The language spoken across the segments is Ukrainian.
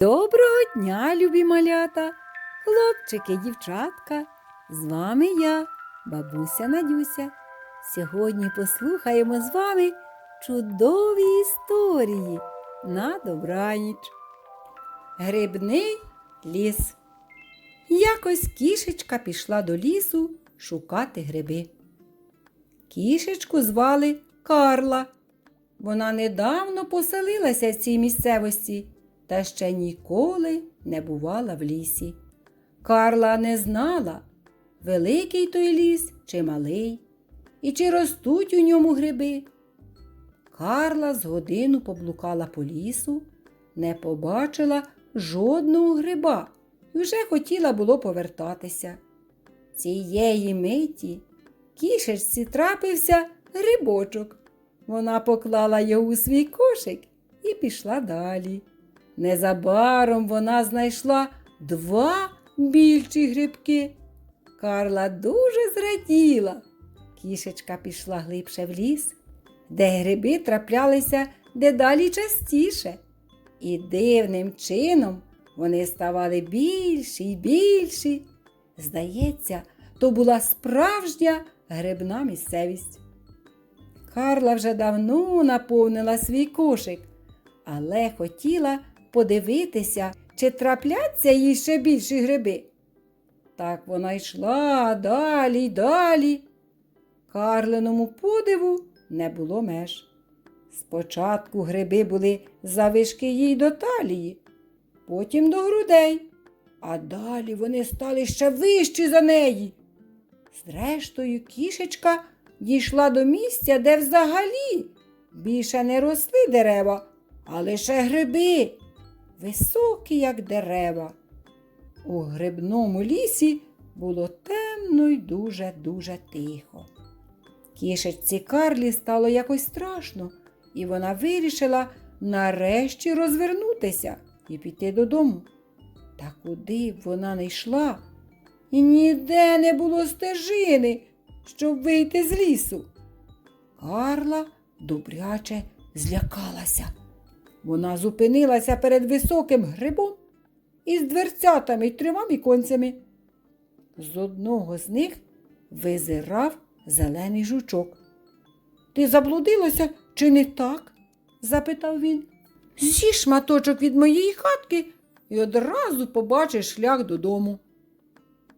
Доброго дня, любі малята, хлопчики, дівчатка. З вами я, бабуся Надюся. Сьогодні послухаємо з вами чудові історії на добраніч. Грибний ліс. Якось кішечка пішла до лісу шукати гриби. Кішечку звали Карла. Вона недавно поселилася в цій місцевості та ще ніколи не бувала в лісі. Карла не знала, великий той ліс чи малий, і чи ростуть у ньому гриби. Карла з годину поблукала по лісу, не побачила жодного гриба і вже хотіла було повертатися. Цієї миті кішечці трапився грибочок. Вона поклала його у свій кошик і пішла далі. Незабаром вона знайшла два більші грибки. Карла дуже зраділа. Кішечка пішла глибше в ліс, де гриби траплялися дедалі частіше, і дивним чином вони ставали більші й більші. Здається, то була справжня грибна місцевість. Карла вже давно наповнила свій кошик, але хотіла подивитися, чи трапляться їй ще більші гриби. Так вона йшла далі й далі. Карлиному подиву не було меж. Спочатку гриби були завишки їй до талії, потім до грудей, а далі вони стали ще вищі за неї. Зрештою, кішечка дійшла до місця, де взагалі більше не росли дерева, а лише гриби, високі, як дерева. У грибному лісі було темно й дуже-дуже тихо. Кішечці Карлі стало якось страшно, і вона вирішила нарешті розвернутися і піти додому. Та куди б вона не йшла, і ніде не було стежини, щоб вийти з лісу. Карла добряче злякалася. Вона зупинилася перед високим грибом із дверцятами й трьома віконцями. З одного з них визирав зелений жучок. Ти заблудилася чи не так? запитав він. З'їж шматочок від моєї хатки і одразу побачиш шлях додому.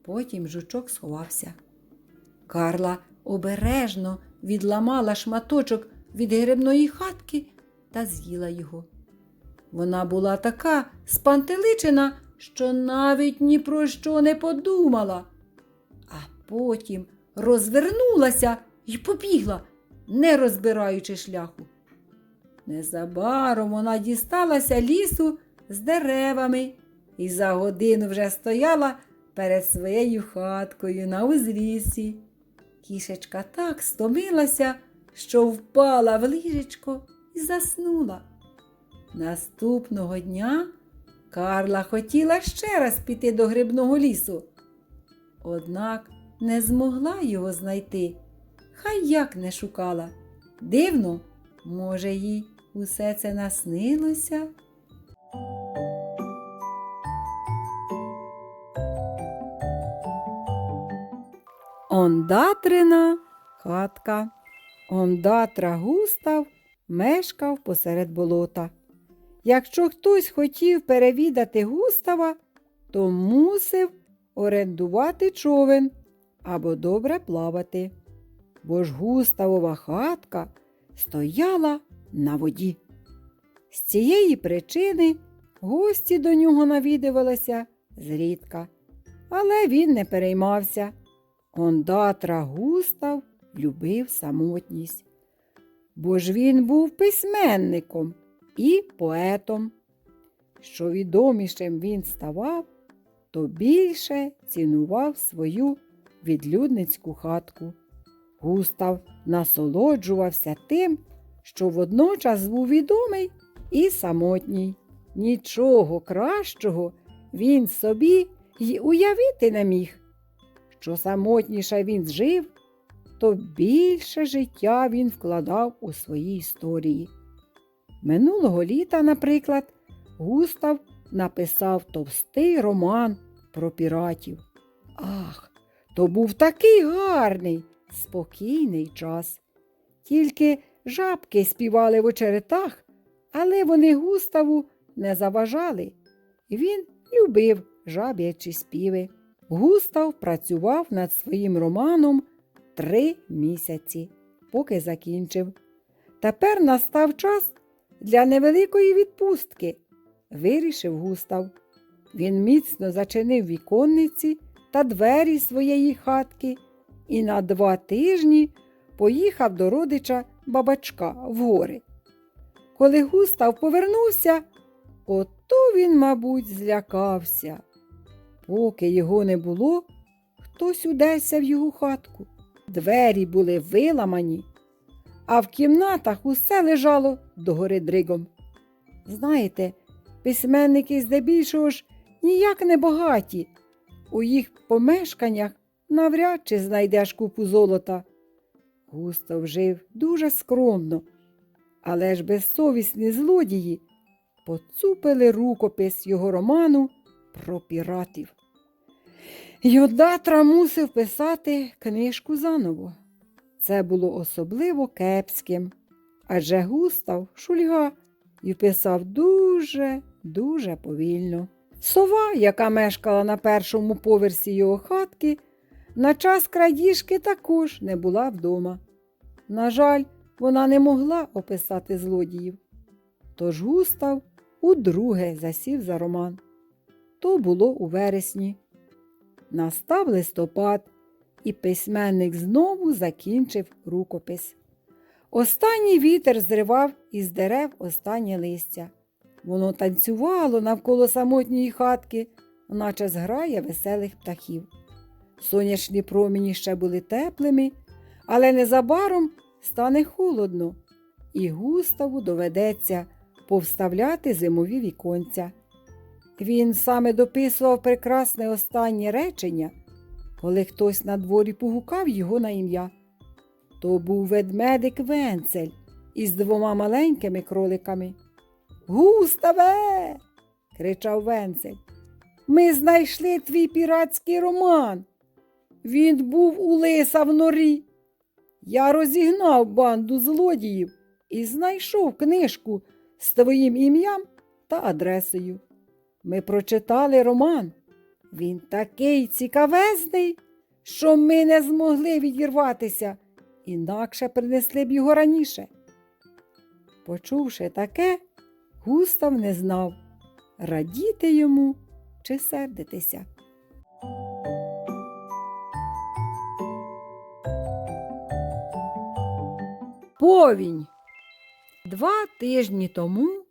Потім жучок сховався. Карла обережно відламала шматочок від грибної хатки та з'їла його. Вона була така спантеличена, що навіть ні про що не подумала, а потім розвернулася і побігла, не розбираючи шляху. Незабаром вона дісталася лісу з деревами і за годину вже стояла перед своєю хаткою на узліссі. Кішечка так стомилася, що впала в ліжечко і заснула. Наступного дня Карла хотіла ще раз піти до грибного лісу, однак не змогла його знайти, хай як не шукала. Дивно, може, їй усе це наснилося. Ондатрина хатка. Ондатра Густав мешкав посеред болота. Якщо хтось хотів перевідати Густава, то мусив орендувати човен або добре плавати. Бо ж Густавова хатка стояла на воді. З цієї причини гості до нього навідувалися зрідка, але він не переймався. Ондатра Густав любив самотність, бо ж він був письменником і поетом. Що відомішим він ставав, то більше цінував свою відлюдницьку хатку. Густав насолоджувався тим, що водночас був відомий і самотній. Нічого кращого він собі й уявити не міг. Що самотніше він жив, то більше життя він вкладав у свої історії. Минулого літа, наприклад, Густав написав товстий роман про піратів. Ах, то був такий гарний, спокійний час. Тільки жабки співали в очеретах, але вони густаву не заважали. Він любив жаб'ячі співи. Густав працював над своїм романом три місяці, поки закінчив. Тепер настав час для невеликої відпустки, вирішив Густав. Він міцно зачинив віконниці та двері своєї хатки і на два тижні поїхав до родича бабачка в гори. Коли Густав повернувся, ото він, мабуть, злякався. Поки його не було, хтось удерся в його хатку. Двері були виламані, а в кімнатах усе лежало догори дригом. Знаєте, письменники здебільшого ж ніяк не багаті. У їх помешканнях навряд чи знайдеш купу золота. Густав жив дуже скромно, але ж безсовісні злодії поцупили рукопис його роману про піратів. Йодатра мусив писати книжку заново. Це було особливо кепським, адже Густав шульга і писав дуже, дуже повільно. Сова, яка мешкала на першому поверсі його хатки, на час крадіжки також не була вдома. На жаль, вона не могла описати злодіїв. Тож Густав удруге засів за роман. То було у вересні. Настав листопад, і письменник знову закінчив рукопис. Останній вітер зривав із дерев останнє листя. Воно танцювало навколо самотньої хатки, наче зграя веселих птахів. Сонячні промені ще були теплими, але незабаром стане холодно, і Густаву доведеться повставляти зимові віконця. Він саме дописував прекрасне останнє речення, коли хтось на дворі погукав його на ім'я. То був ведмедик Венцель із двома маленькими кроликами. Густаве. кричав Венцель. Ми знайшли твій піратський роман. Він був у лиса в норі. Я розігнав банду злодіїв і знайшов книжку з твоїм ім'ям та адресою. Ми прочитали роман. Він такий цікавезний, що ми не змогли відірватися, інакше принесли б його раніше. Почувши таке, Густав не знав, радіти йому чи сердитися. Повінь. Два тижні тому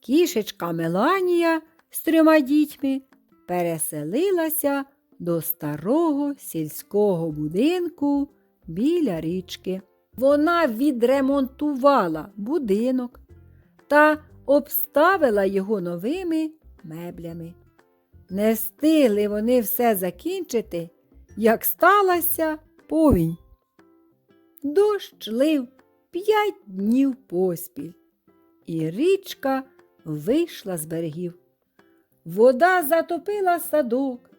кішечка Меланія з трьома дітьми переселилася до старого сільського будинку біля річки. Вона відремонтувала будинок та обставила його новими меблями. Не встигли вони все закінчити, як сталася повінь. Дощ лив п'ять днів поспіль, і річка вийшла з берегів. Вода затопила садок,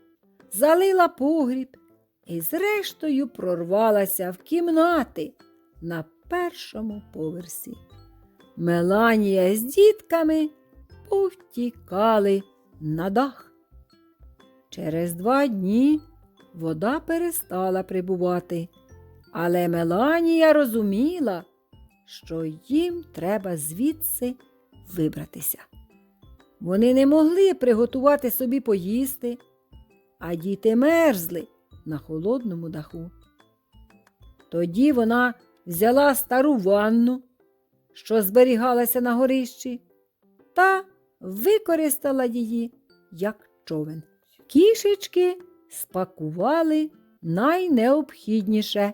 залила погріб і, зрештою, прорвалася в кімнати на першому поверсі. Меланія з дітками повтікали на дах. Через два дні вода перестала прибувати, але Меланія розуміла, що їм треба звідси вибратися. Вони не могли приготувати собі поїсти, а діти мерзли на холодному даху. Тоді вона взяла стару ванну, що зберігалася на горищі, та використала її як човен. Кішечки спакували найнеобхідніше,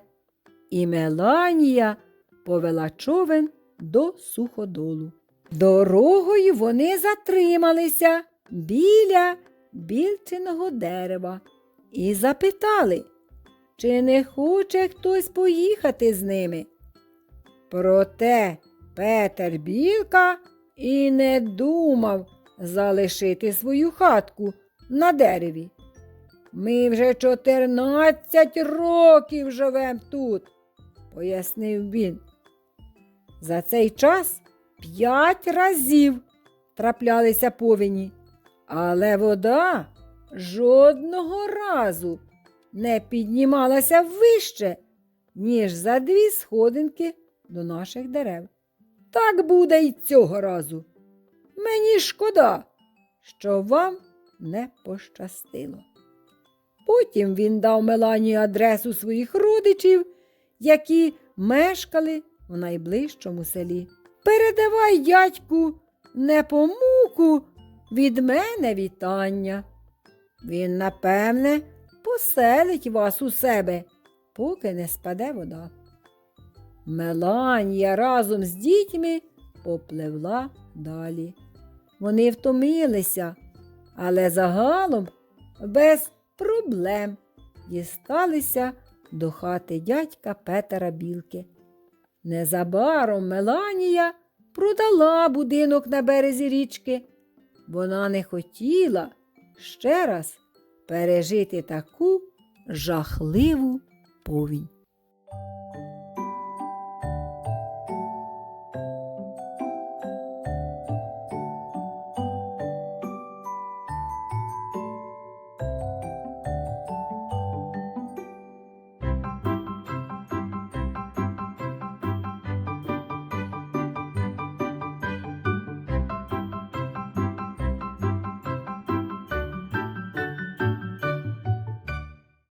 і Меланія повела човен до суходолу. Дорогою вони затрималися біля більчиного дерева і запитали, чи не хоче хтось поїхати з ними. Проте Петер Білка і не думав залишити свою хатку на дереві. Ми вже 14 років живемо тут, пояснив він. За цей час п'ять разів траплялися повені, але вода жодного разу не піднімалася вище, ніж за дві сходинки до наших дерев. Так буде й цього разу. Мені шкода, що вам не пощастило. Потім він дав Мелані адресу своїх родичів, які мешкали в найближчому селі. Передавай дядьку непомуку від мене вітання. Він, напевне, поселить вас у себе, поки не спаде вода. Меланія разом з дітьми попливла далі. Вони втомилися, але загалом без проблем дісталися до хати дядька Петера Білки. Незабаром Меланія продала будинок на березі річки. Вона не хотіла ще раз пережити таку жахливу повінь.